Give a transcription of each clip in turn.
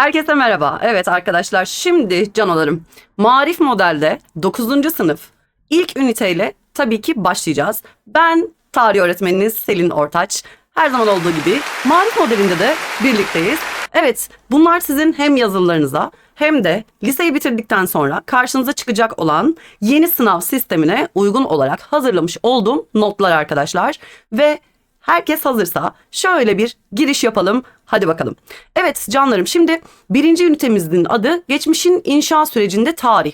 Herkese merhaba. Evet arkadaşlar şimdi canalarım. Marif modelde 9. sınıf ilk üniteyle tabii ki başlayacağız. Ben tarih öğretmeniniz Selin Ortaç. Her zaman olduğu gibi Marif modelinde de birlikteyiz. Evet bunlar sizin hem yazılarınıza hem de liseyi bitirdikten sonra karşınıza çıkacak olan yeni sınav sistemine uygun olarak hazırlamış olduğum notlar arkadaşlar. Ve Herkes hazırsa şöyle bir giriş yapalım. Hadi bakalım. Evet canlarım şimdi birinci ünitemizin adı geçmişin inşa sürecinde tarih.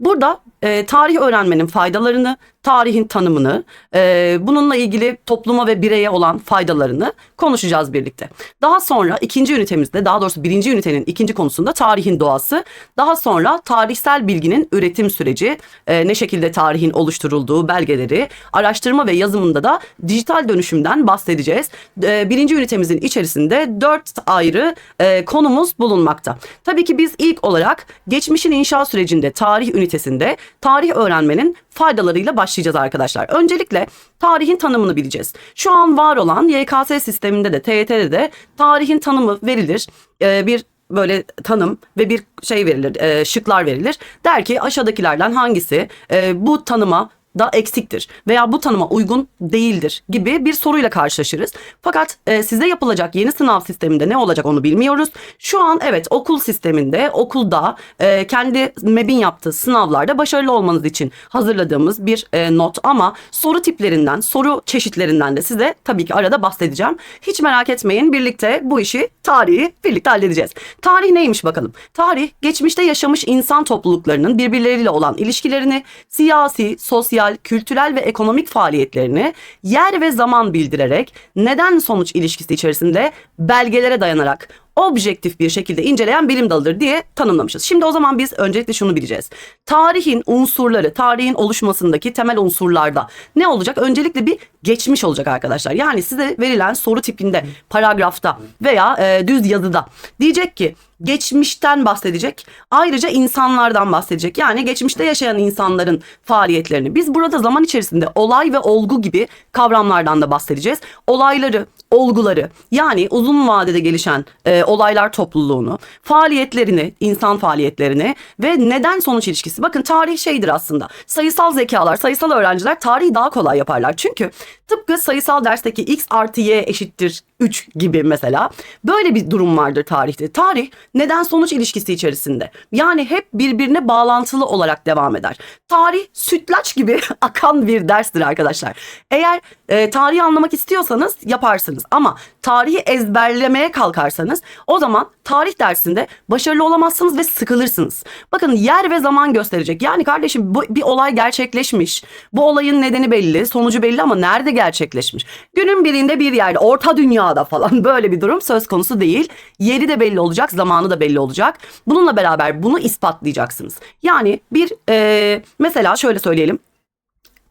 Burada e, tarih öğrenmenin faydalarını, tarihin tanımını, e, bununla ilgili topluma ve bireye olan faydalarını konuşacağız birlikte. Daha sonra ikinci ünitemizde daha doğrusu birinci ünitenin ikinci konusunda tarihin doğası. Daha sonra tarihsel bilginin üretim süreci, e, ne şekilde tarihin oluşturulduğu belgeleri, araştırma ve yazımında da dijital dönüşümden bahsedeceğiz. E, birinci ünitemizin içerisinde dört ayrı e, konumuz bulunmakta. Tabii ki biz ilk olarak geçmişin inşa sürecinde tarih ünitesinde tarih öğrenmenin faydalarıyla başlayacağız arkadaşlar. Öncelikle tarihin tanımını bileceğiz. Şu an var olan YKS sisteminde de TYT'de de tarihin tanımı verilir. E, bir böyle tanım ve bir şey verilir, e, şıklar verilir. Der ki aşağıdakilerden hangisi e, bu tanıma da eksiktir veya bu tanıma uygun değildir gibi bir soruyla karşılaşırız. Fakat e, size yapılacak yeni sınav sisteminde ne olacak onu bilmiyoruz. Şu an evet okul sisteminde okulda e, kendi MEB'in yaptığı sınavlarda başarılı olmanız için hazırladığımız bir e, not ama soru tiplerinden soru çeşitlerinden de size tabii ki arada bahsedeceğim. Hiç merak etmeyin birlikte bu işi tarihi birlikte halledeceğiz. Tarih neymiş bakalım. Tarih geçmişte yaşamış insan topluluklarının birbirleriyle olan ilişkilerini siyasi, sosyal, kültürel ve ekonomik faaliyetlerini yer ve zaman bildirerek neden sonuç ilişkisi içerisinde belgelere dayanarak objektif bir şekilde inceleyen bilim dalıdır diye tanımlamışız. Şimdi o zaman biz öncelikle şunu bileceğiz. Tarihin unsurları, tarihin oluşmasındaki temel unsurlarda ne olacak? Öncelikle bir geçmiş olacak arkadaşlar. Yani size verilen soru tipinde, paragrafta veya e, düz yazıda diyecek ki geçmişten bahsedecek. Ayrıca insanlardan bahsedecek. Yani geçmişte yaşayan insanların faaliyetlerini. Biz burada zaman içerisinde olay ve olgu gibi kavramlardan da bahsedeceğiz. Olayları, olguları yani uzun vadede gelişen e, olaylar topluluğunu, faaliyetlerini, insan faaliyetlerini ve neden sonuç ilişkisi. Bakın tarih şeydir aslında. Sayısal zekalar, sayısal öğrenciler tarihi daha kolay yaparlar. Çünkü tıpkı sayısal dersteki x artı y eşittir 3 gibi mesela. Böyle bir durum vardır tarihte. Tarih neden sonuç ilişkisi içerisinde. Yani hep birbirine bağlantılı olarak devam eder. Tarih sütlaç gibi akan bir derstir arkadaşlar. Eğer e, tarihi anlamak istiyorsanız yaparsınız. Ama tarihi ezberlemeye kalkarsanız o zaman tarih dersinde başarılı olamazsınız ve sıkılırsınız. Bakın yer ve zaman gösterecek. Yani kardeşim bu, bir olay gerçekleşmiş. Bu olayın nedeni belli, sonucu belli ama nerede gerçekleşmiş? Günün birinde bir yerde, orta dünyada falan böyle bir durum söz konusu değil. Yeri de belli olacak, zamanı da belli olacak. Bununla beraber bunu ispatlayacaksınız. Yani bir e, mesela şöyle söyleyelim.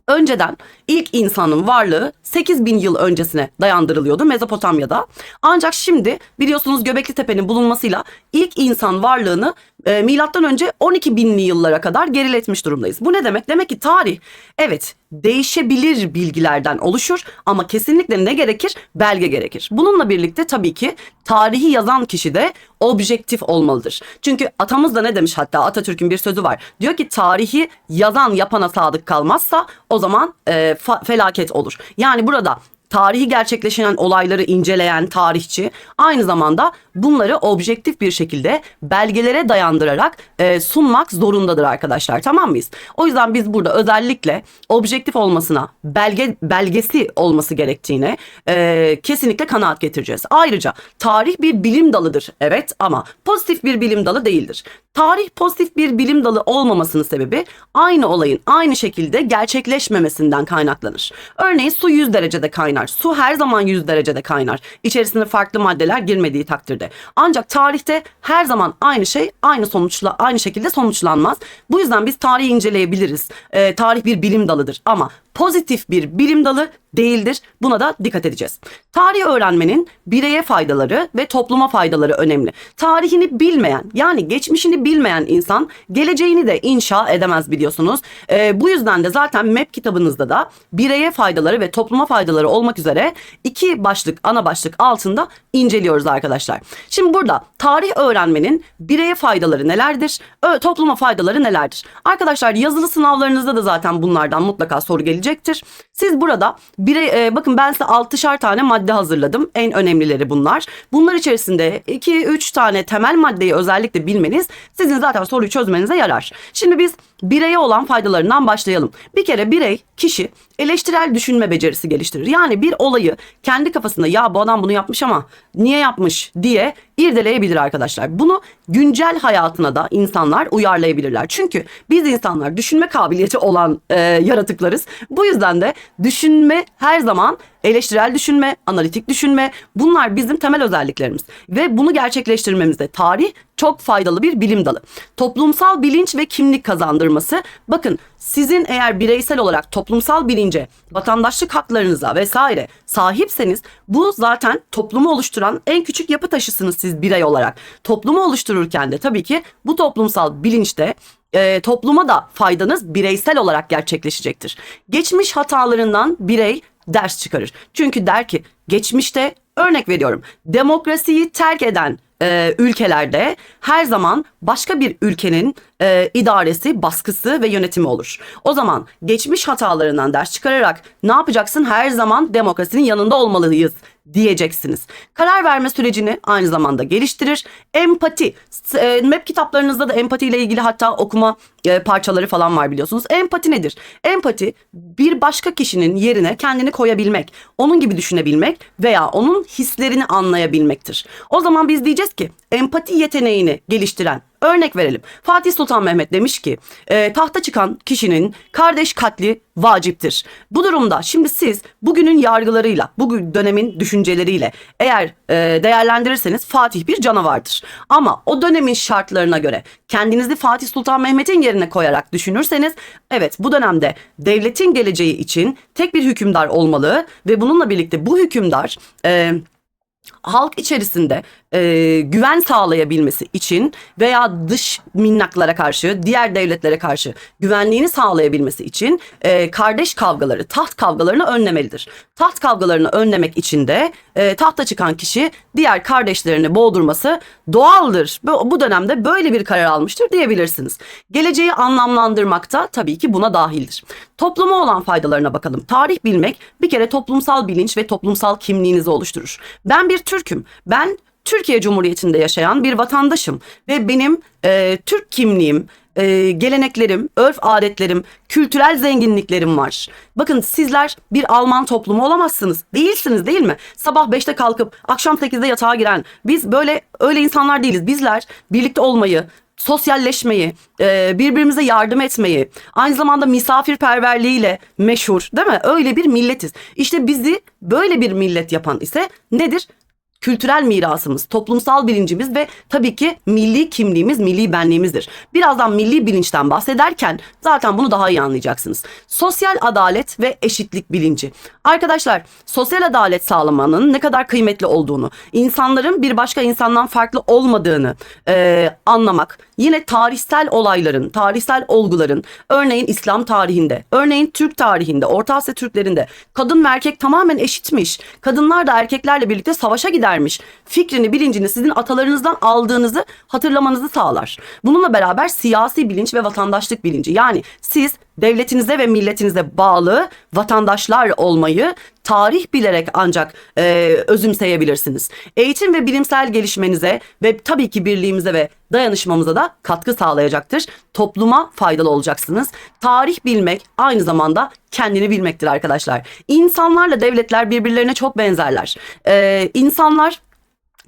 Önceden ilk insanın varlığı 8000 yıl öncesine dayandırılıyordu Mezopotamya'da. Ancak şimdi biliyorsunuz Göbekli Tepe'nin bulunmasıyla ilk insan varlığını e, milattan önce 12 binli yıllara kadar geriletmiş durumdayız. Bu ne demek? Demek ki tarih evet değişebilir bilgilerden oluşur ama kesinlikle ne gerekir? Belge gerekir. Bununla birlikte tabii ki tarihi yazan kişi de objektif olmalıdır. Çünkü atamız da ne demiş hatta Atatürk'ün bir sözü var. Diyor ki tarihi yazan yapana sadık kalmazsa o zaman e, felaket olur. Yani burada tarihi gerçekleşen olayları inceleyen tarihçi aynı zamanda bunları objektif bir şekilde belgelere dayandırarak e, sunmak zorundadır arkadaşlar tamam mıyız? O yüzden biz burada özellikle objektif olmasına belge belgesi olması gerektiğine e, kesinlikle kanaat getireceğiz. Ayrıca tarih bir bilim dalıdır evet ama pozitif bir bilim dalı değildir. Tarih pozitif bir bilim dalı olmamasının sebebi aynı olayın aynı şekilde gerçekleşmemesinden kaynaklanır. Örneğin su 100 derecede kaynar. Su her zaman 100 derecede kaynar. İçerisine farklı maddeler girmediği takdirde. Ancak tarihte her zaman aynı şey aynı sonuçla aynı şekilde sonuçlanmaz. Bu yüzden biz tarihi inceleyebiliriz. Ee, tarih bir bilim dalıdır ama pozitif bir bilim dalı değildir. Buna da dikkat edeceğiz. Tarih öğrenmenin bireye faydaları ve topluma faydaları önemli. Tarihini bilmeyen yani geçmişini bilmeyen insan geleceğini de inşa edemez biliyorsunuz. Ee, bu yüzden de zaten MEP kitabınızda da bireye faydaları ve topluma faydaları olmak üzere iki başlık ana başlık altında inceliyoruz arkadaşlar. Şimdi burada tarih öğrenmenin bireye faydaları nelerdir? Ö, topluma faydaları nelerdir? Arkadaşlar yazılı sınavlarınızda da zaten bunlardan mutlaka soru gelecektir. Siz burada birey, e, bakın ben size 6'şar tane madde hazırladım. En önemlileri bunlar. Bunlar içerisinde 2-3 tane temel maddeyi özellikle bilmeniz sizin zaten soruyu çözmenize yarar. Şimdi biz bireye olan faydalarından başlayalım. Bir kere birey, kişi eleştirel düşünme becerisi geliştirir. Yani bir olayı kendi kafasında ya bu adam bunu yapmış ama niye yapmış diye irdeleyebilir arkadaşlar. Bunu güncel hayatına da insanlar uyarlayabilirler. Çünkü biz insanlar düşünme kabiliyeti olan e, yaratıklarız. Bu yüzden de düşünme her zaman eleştirel düşünme, analitik düşünme bunlar bizim temel özelliklerimiz. Ve bunu gerçekleştirmemizde tarih çok faydalı bir bilim dalı. Toplumsal bilinç ve kimlik kazandırması. Bakın sizin eğer bireysel olarak toplumsal bilince, vatandaşlık haklarınıza vesaire sahipseniz bu zaten toplumu oluşturan en küçük yapı taşısınız siz birey olarak. Toplumu oluştururken de tabii ki bu toplumsal bilinçte e, topluma da faydanız bireysel olarak gerçekleşecektir. Geçmiş hatalarından birey ders çıkarır. Çünkü der ki geçmişte örnek veriyorum demokrasiyi terk eden e, ülkelerde her zaman başka bir ülkenin e, idaresi, baskısı ve yönetimi olur. O zaman geçmiş hatalarından ders çıkararak ne yapacaksın? Her zaman demokrasinin yanında olmalıyız diyeceksiniz. Karar verme sürecini aynı zamanda geliştirir. Empati. E, MEP kitaplarınızda da empati ile ilgili hatta okuma e, parçaları falan var biliyorsunuz. Empati nedir? Empati bir başka kişinin yerine kendini koyabilmek, onun gibi düşünebilmek veya onun hislerini anlayabilmektir. O zaman biz diyeceğiz ki empati yeteneğini geliştiren Örnek verelim. Fatih Sultan Mehmet demiş ki e, tahta çıkan kişinin kardeş katli vaciptir. Bu durumda şimdi siz bugünün yargılarıyla, bugün dönemin düşünceleriyle eğer e, değerlendirirseniz Fatih bir canavardır. Ama o dönemin şartlarına göre kendinizi Fatih Sultan Mehmet'in yerine koyarak düşünürseniz evet bu dönemde devletin geleceği için tek bir hükümdar olmalı ve bununla birlikte bu hükümdar... E, halk içerisinde e, güven sağlayabilmesi için veya dış minnaklara karşı, diğer devletlere karşı güvenliğini sağlayabilmesi için e, kardeş kavgaları, taht kavgalarını önlemelidir. Taht kavgalarını önlemek için de e, tahta çıkan kişi diğer kardeşlerini boğdurması doğaldır. Bu, bu dönemde böyle bir karar almıştır diyebilirsiniz. Geleceği anlamlandırmakta tabii ki buna dahildir. Topluma olan faydalarına bakalım. Tarih bilmek bir kere toplumsal bilinç ve toplumsal kimliğinizi oluşturur. Ben bir Türk'üm. Ben Türkiye Cumhuriyeti'nde yaşayan bir vatandaşım ve benim e, Türk kimliğim, e, geleneklerim, örf adetlerim, kültürel zenginliklerim var. Bakın sizler bir Alman toplumu olamazsınız. Değilsiniz değil mi? Sabah 5'te kalkıp akşam 8'de yatağa giren biz böyle öyle insanlar değiliz. Bizler birlikte olmayı, sosyalleşmeyi, e, birbirimize yardım etmeyi, aynı zamanda misafirperverliğiyle meşhur değil mi? Öyle bir milletiz. İşte bizi böyle bir millet yapan ise nedir? Kültürel mirasımız, toplumsal bilincimiz ve tabii ki milli kimliğimiz, milli benliğimizdir. Birazdan milli bilinçten bahsederken zaten bunu daha iyi anlayacaksınız. Sosyal adalet ve eşitlik bilinci. Arkadaşlar, sosyal adalet sağlamanın ne kadar kıymetli olduğunu, insanların bir başka insandan farklı olmadığını e, anlamak, yine tarihsel olayların, tarihsel olguların, örneğin İslam tarihinde, örneğin Türk tarihinde, Orta Asya Türklerinde kadın ve erkek tamamen eşitmiş. Kadınlar da erkeklerle birlikte savaşa gider vermiş fikrini, bilincini sizin atalarınızdan aldığınızı hatırlamanızı sağlar. Bununla beraber siyasi bilinç ve vatandaşlık bilinci. Yani siz devletinize ve milletinize bağlı vatandaşlar olmayı tarih bilerek ancak e, özümseyebilirsiniz. Eğitim ve bilimsel gelişmenize ve tabii ki birliğimize ve dayanışmamıza da katkı sağlayacaktır. Topluma faydalı olacaksınız. Tarih bilmek aynı zamanda kendini bilmektir arkadaşlar. İnsanlarla devletler birbirlerine çok benzerler. Ee, insanlar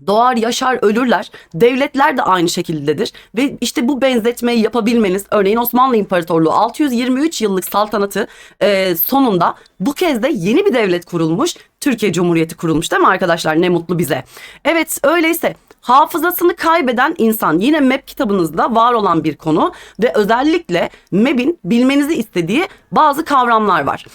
doğar, yaşar, ölürler. Devletler de aynı şekildedir. Ve işte bu benzetmeyi yapabilmeniz, örneğin Osmanlı İmparatorluğu 623 yıllık saltanatı e, sonunda bu kez de yeni bir devlet kurulmuş. Türkiye Cumhuriyeti kurulmuş değil mi arkadaşlar? Ne mutlu bize. Evet öyleyse hafızasını kaybeden insan yine MEP kitabınızda var olan bir konu ve özellikle MEP'in bilmenizi istediği bazı kavramlar var.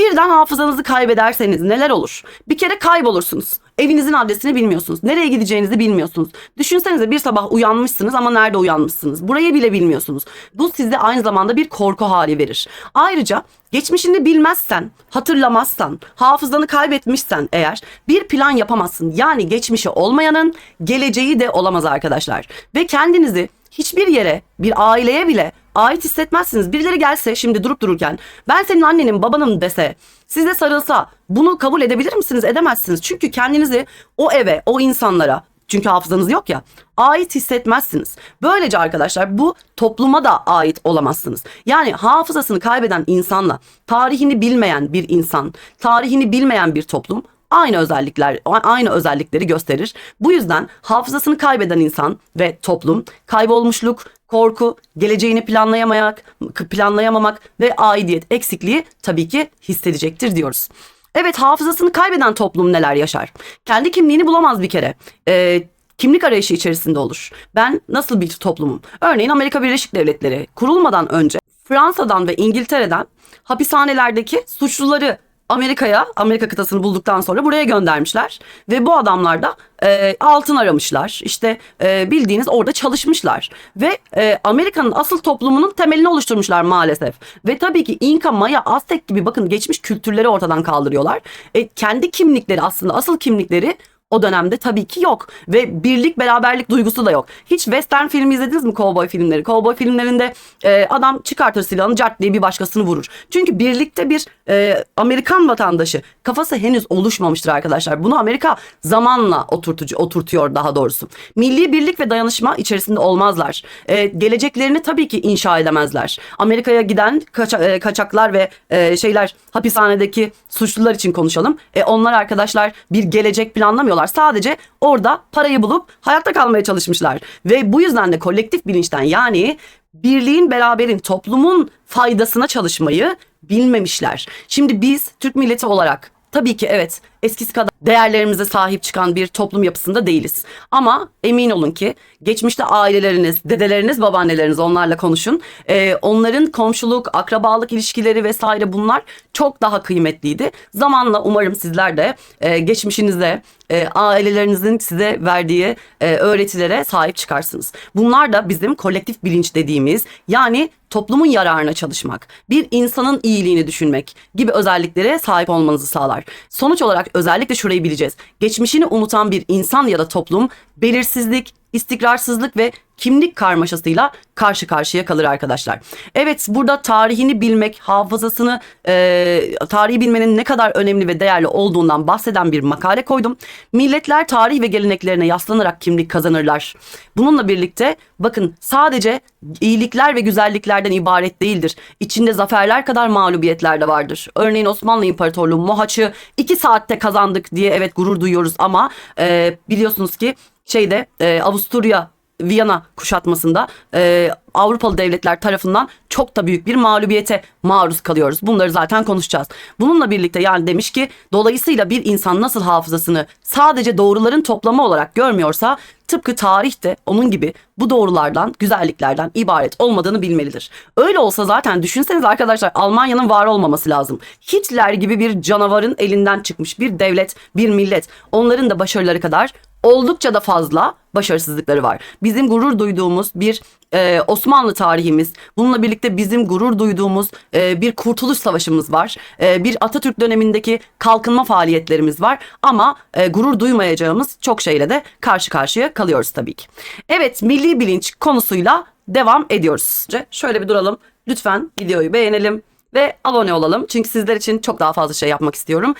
Birden hafızanızı kaybederseniz neler olur? Bir kere kaybolursunuz. Evinizin adresini bilmiyorsunuz. Nereye gideceğinizi bilmiyorsunuz. Düşünsenize bir sabah uyanmışsınız ama nerede uyanmışsınız? Burayı bile bilmiyorsunuz. Bu size aynı zamanda bir korku hali verir. Ayrıca geçmişini bilmezsen, hatırlamazsan, hafızanı kaybetmişsen eğer bir plan yapamazsın. Yani geçmişi olmayanın geleceği de olamaz arkadaşlar. Ve kendinizi hiçbir yere, bir aileye bile ait hissetmezsiniz. Birileri gelse şimdi durup dururken ben senin annenin babanım dese size sarılsa bunu kabul edebilir misiniz? Edemezsiniz. Çünkü kendinizi o eve, o insanlara çünkü hafızanız yok ya ait hissetmezsiniz. Böylece arkadaşlar bu topluma da ait olamazsınız. Yani hafızasını kaybeden insanla tarihini bilmeyen bir insan, tarihini bilmeyen bir toplum aynı özellikler aynı özellikleri gösterir. Bu yüzden hafızasını kaybeden insan ve toplum kaybolmuşluk, korku, geleceğini planlayamamak, planlayamamak ve aidiyet eksikliği tabii ki hissedecektir diyoruz. Evet hafızasını kaybeden toplum neler yaşar? Kendi kimliğini bulamaz bir kere. Ee, kimlik arayışı içerisinde olur. Ben nasıl bir toplumum? Örneğin Amerika Birleşik Devletleri kurulmadan önce Fransa'dan ve İngiltere'den hapishanelerdeki suçluları Amerika'ya, Amerika kıtasını bulduktan sonra buraya göndermişler. Ve bu adamlar da e, altın aramışlar. İşte e, bildiğiniz orada çalışmışlar. Ve e, Amerika'nın asıl toplumunun temelini oluşturmuşlar maalesef. Ve tabii ki İnka, Maya, Aztek gibi bakın geçmiş kültürleri ortadan kaldırıyorlar. E, kendi kimlikleri aslında asıl kimlikleri o dönemde tabii ki yok. Ve birlik beraberlik duygusu da yok. Hiç western filmi izlediniz mi kovboy filmleri? Kovboy filmlerinde e, adam çıkartır silahını cart diye bir başkasını vurur. Çünkü birlikte bir e, Amerikan vatandaşı kafası henüz oluşmamıştır arkadaşlar. Bunu Amerika zamanla oturtucu, oturtuyor daha doğrusu. Milli birlik ve dayanışma içerisinde olmazlar. E, geleceklerini tabii ki inşa edemezler. Amerika'ya giden kaça, e, kaçaklar ve e, şeyler hapishanedeki suçlular için konuşalım. E, onlar arkadaşlar bir gelecek planlamıyorlar. Sadece orada parayı bulup hayatta kalmaya çalışmışlar. Ve bu yüzden de kolektif bilinçten yani birliğin, beraberin, toplumun faydasına çalışmayı bilmemişler. Şimdi biz Türk milleti olarak tabii ki evet eskisi kadar değerlerimize sahip çıkan bir toplum yapısında değiliz. Ama emin olun ki geçmişte aileleriniz, dedeleriniz, babaanneleriniz onlarla konuşun. Ee, onların komşuluk, akrabalık ilişkileri vesaire bunlar çok daha kıymetliydi. Zamanla umarım sizler de e, geçmişinizde e, ailelerinizin size verdiği e, öğretilere sahip çıkarsınız. Bunlar da bizim kolektif bilinç dediğimiz yani toplumun yararına çalışmak, bir insanın iyiliğini düşünmek gibi özelliklere sahip olmanızı sağlar. Sonuç olarak özellikle şurayı bileceğiz. Geçmişini unutan bir insan ya da toplum belirsizlik, istikrarsızlık ve kimlik karmaşasıyla karşı karşıya kalır arkadaşlar. Evet burada tarihini bilmek, hafızasını, e, tarihi bilmenin ne kadar önemli ve değerli olduğundan bahseden bir makale koydum. Milletler tarih ve geleneklerine yaslanarak kimlik kazanırlar. Bununla birlikte bakın sadece iyilikler ve güzelliklerden ibaret değildir. İçinde zaferler kadar mağlubiyetler de vardır. Örneğin Osmanlı İmparatorluğu Mohaç'ı iki saatte kazandık diye evet gurur duyuyoruz ama e, biliyorsunuz ki şeyde e, Avusturya Viyana kuşatmasında e, Avrupalı devletler tarafından çok da büyük bir mağlubiyete maruz kalıyoruz. Bunları zaten konuşacağız. Bununla birlikte yani demiş ki dolayısıyla bir insan nasıl hafızasını sadece doğruların toplamı olarak görmüyorsa tıpkı tarih de onun gibi bu doğrulardan, güzelliklerden ibaret olmadığını bilmelidir. Öyle olsa zaten düşünseniz arkadaşlar Almanya'nın var olmaması lazım. Hitler gibi bir canavarın elinden çıkmış bir devlet, bir millet. Onların da başarıları kadar oldukça da fazla başarısızlıkları var. Bizim gurur duyduğumuz bir e, Osmanlı tarihimiz, bununla birlikte bizim gurur duyduğumuz e, bir kurtuluş savaşımız var. E, bir Atatürk dönemindeki kalkınma faaliyetlerimiz var ama e, gurur duymayacağımız çok şeyle de karşı karşıya kalıyoruz tabii ki. Evet, milli bilinç konusuyla devam ediyoruz. Şöyle bir duralım. Lütfen videoyu beğenelim ve abone olalım. Çünkü sizler için çok daha fazla şey yapmak istiyorum.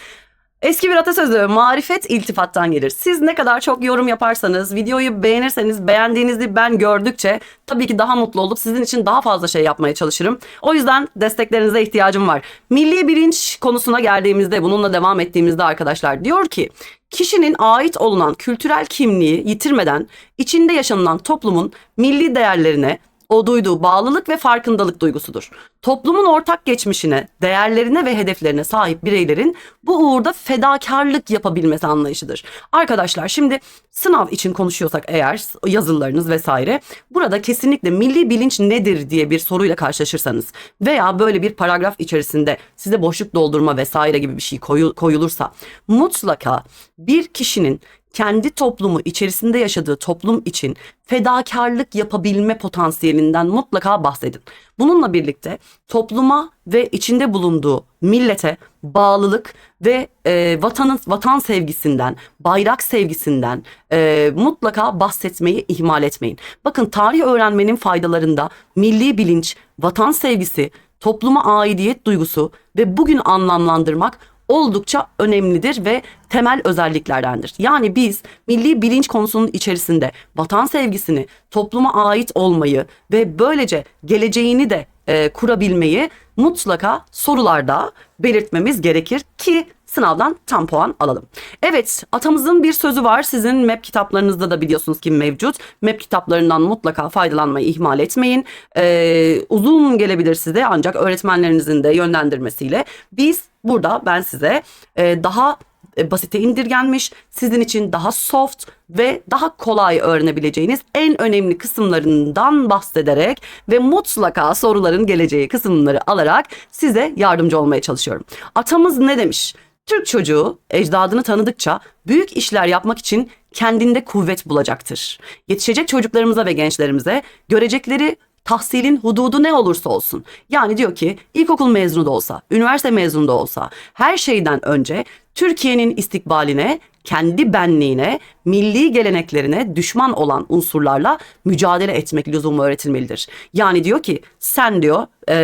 Eski bir atasözü marifet iltifattan gelir. Siz ne kadar çok yorum yaparsanız, videoyu beğenirseniz, beğendiğinizi ben gördükçe tabii ki daha mutlu olup sizin için daha fazla şey yapmaya çalışırım. O yüzden desteklerinize ihtiyacım var. Milli bilinç konusuna geldiğimizde, bununla devam ettiğimizde arkadaşlar diyor ki kişinin ait olunan kültürel kimliği yitirmeden içinde yaşanılan toplumun milli değerlerine o duyduğu bağlılık ve farkındalık duygusudur. Toplumun ortak geçmişine, değerlerine ve hedeflerine sahip bireylerin bu uğurda fedakarlık yapabilmesi anlayışıdır. Arkadaşlar şimdi sınav için konuşuyorsak eğer yazılarınız vesaire burada kesinlikle milli bilinç nedir diye bir soruyla karşılaşırsanız veya böyle bir paragraf içerisinde size boşluk doldurma vesaire gibi bir şey koyu- koyulursa mutlaka bir kişinin kendi toplumu içerisinde yaşadığı toplum için fedakarlık yapabilme potansiyelinden mutlaka bahsedin. Bununla birlikte topluma ve içinde bulunduğu millete bağlılık ve e, vatanın vatan sevgisinden, bayrak sevgisinden e, mutlaka bahsetmeyi ihmal etmeyin. Bakın tarih öğrenmenin faydalarında milli bilinç, vatan sevgisi, topluma aidiyet duygusu ve bugün anlamlandırmak oldukça önemlidir ve temel özelliklerdendir. Yani biz milli bilinç konusunun içerisinde vatan sevgisini, topluma ait olmayı ve böylece geleceğini de e, kurabilmeyi mutlaka sorularda belirtmemiz gerekir ki sınavdan tam puan alalım. Evet atamızın bir sözü var sizin MEP kitaplarınızda da biliyorsunuz ki mevcut. MEP kitaplarından mutlaka faydalanmayı ihmal etmeyin. Ee, uzun gelebilir size ancak öğretmenlerinizin de yönlendirmesiyle biz burada ben size e, daha e, basite indirgenmiş, sizin için daha soft ve daha kolay öğrenebileceğiniz en önemli kısımlarından bahsederek ve mutlaka soruların geleceği kısımları alarak size yardımcı olmaya çalışıyorum. Atamız ne demiş? Türk çocuğu ecdadını tanıdıkça büyük işler yapmak için kendinde kuvvet bulacaktır. Yetişecek çocuklarımıza ve gençlerimize görecekleri tahsilin hududu ne olursa olsun. Yani diyor ki ilkokul mezunu da olsa, üniversite mezunu da olsa her şeyden önce Türkiye'nin istikbaline, kendi benliğine, milli geleneklerine düşman olan unsurlarla mücadele etmek lüzumu öğretilmelidir. Yani diyor ki sen diyor e,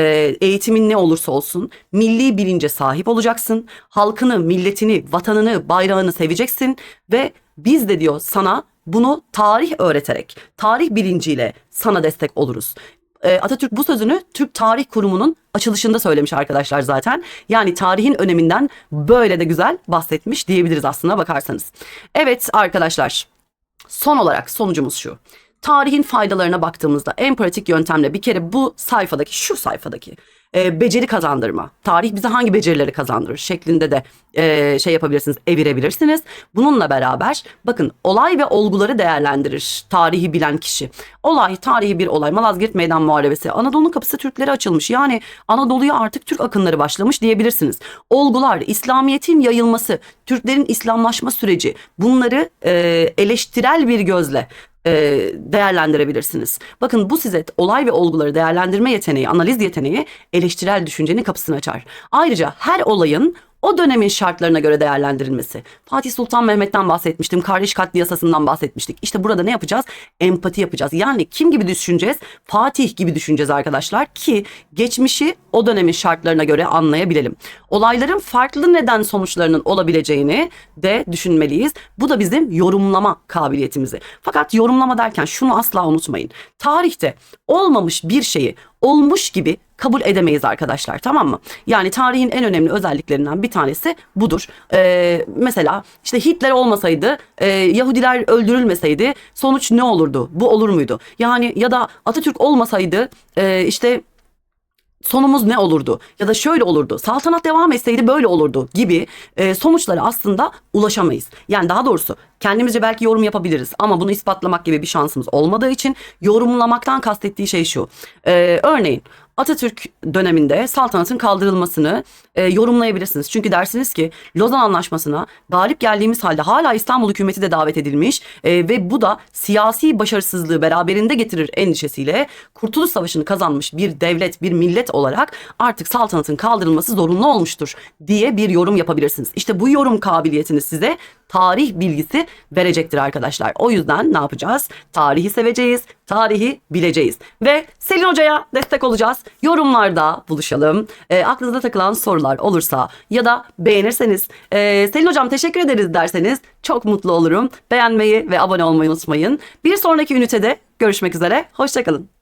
eğitimin ne olursa olsun milli bilince sahip olacaksın. Halkını, milletini, vatanını, bayrağını seveceksin ve biz de diyor sana bunu tarih öğreterek, tarih bilinciyle sana destek oluruz. E, Atatürk bu sözünü Türk Tarih Kurumu'nun açılışında söylemiş arkadaşlar zaten. Yani tarihin öneminden böyle de güzel bahsetmiş diyebiliriz aslında bakarsanız. Evet arkadaşlar son olarak sonucumuz şu. Tarihin faydalarına baktığımızda en pratik yöntemle bir kere bu sayfadaki şu sayfadaki e, beceri kazandırma. Tarih bize hangi becerileri kazandırır şeklinde de e, şey yapabilirsiniz, evirebilirsiniz. Bununla beraber bakın olay ve olguları değerlendirir tarihi bilen kişi. Olay, tarihi bir olay. Malazgirt Meydan Muharebesi. Anadolu'nun kapısı Türklere açılmış. Yani Anadolu'ya artık Türk akınları başlamış diyebilirsiniz. Olgular, İslamiyet'in yayılması, Türklerin İslamlaşma süreci bunları e, eleştirel bir gözle e, değerlendirebilirsiniz. Bakın bu size olay ve olguları değerlendirme yeteneği, analiz yeteneği eleştirel düşüncenin kapısını açar. Ayrıca her olayın o dönemin şartlarına göre değerlendirilmesi. Fatih Sultan Mehmet'ten bahsetmiştim. Kardeş katli yasasından bahsetmiştik. İşte burada ne yapacağız? Empati yapacağız. Yani kim gibi düşüneceğiz? Fatih gibi düşüneceğiz arkadaşlar ki geçmişi o dönemin şartlarına göre anlayabilelim. Olayların farklı neden sonuçlarının olabileceğini de düşünmeliyiz. Bu da bizim yorumlama kabiliyetimizi. Fakat yorumlama derken şunu asla unutmayın. Tarihte olmamış bir şeyi olmuş gibi kabul edemeyiz arkadaşlar tamam mı? Yani tarihin en önemli özelliklerinden bir tanesi budur. Ee, mesela işte Hitler olmasaydı, e, Yahudiler öldürülmeseydi sonuç ne olurdu? Bu olur muydu? Yani ya da Atatürk olmasaydı e, işte sonumuz ne olurdu ya da şöyle olurdu saltanat devam etseydi böyle olurdu gibi e, sonuçlara aslında ulaşamayız. Yani daha doğrusu kendimizce belki yorum yapabiliriz ama bunu ispatlamak gibi bir şansımız olmadığı için yorumlamaktan kastettiği şey şu. E, örneğin Atatürk döneminde saltanatın kaldırılmasını e, yorumlayabilirsiniz. Çünkü dersiniz ki Lozan Anlaşması'na galip geldiğimiz halde hala İstanbul hükümeti de davet edilmiş e, ve bu da siyasi başarısızlığı beraberinde getirir endişesiyle Kurtuluş Savaşı'nı kazanmış bir devlet, bir millet olarak artık saltanatın kaldırılması zorunlu olmuştur diye bir yorum yapabilirsiniz. İşte bu yorum kabiliyetiniz size tarih bilgisi verecektir arkadaşlar. O yüzden ne yapacağız? Tarihi seveceğiz, tarihi bileceğiz. Ve Selin Hoca'ya destek olacağız. Yorumlarda buluşalım. E, aklınıza takılan sorular olursa ya da beğenirseniz e, Selin Hocam teşekkür ederiz derseniz çok mutlu olurum. Beğenmeyi ve abone olmayı unutmayın. Bir sonraki ünitede görüşmek üzere. Hoşçakalın.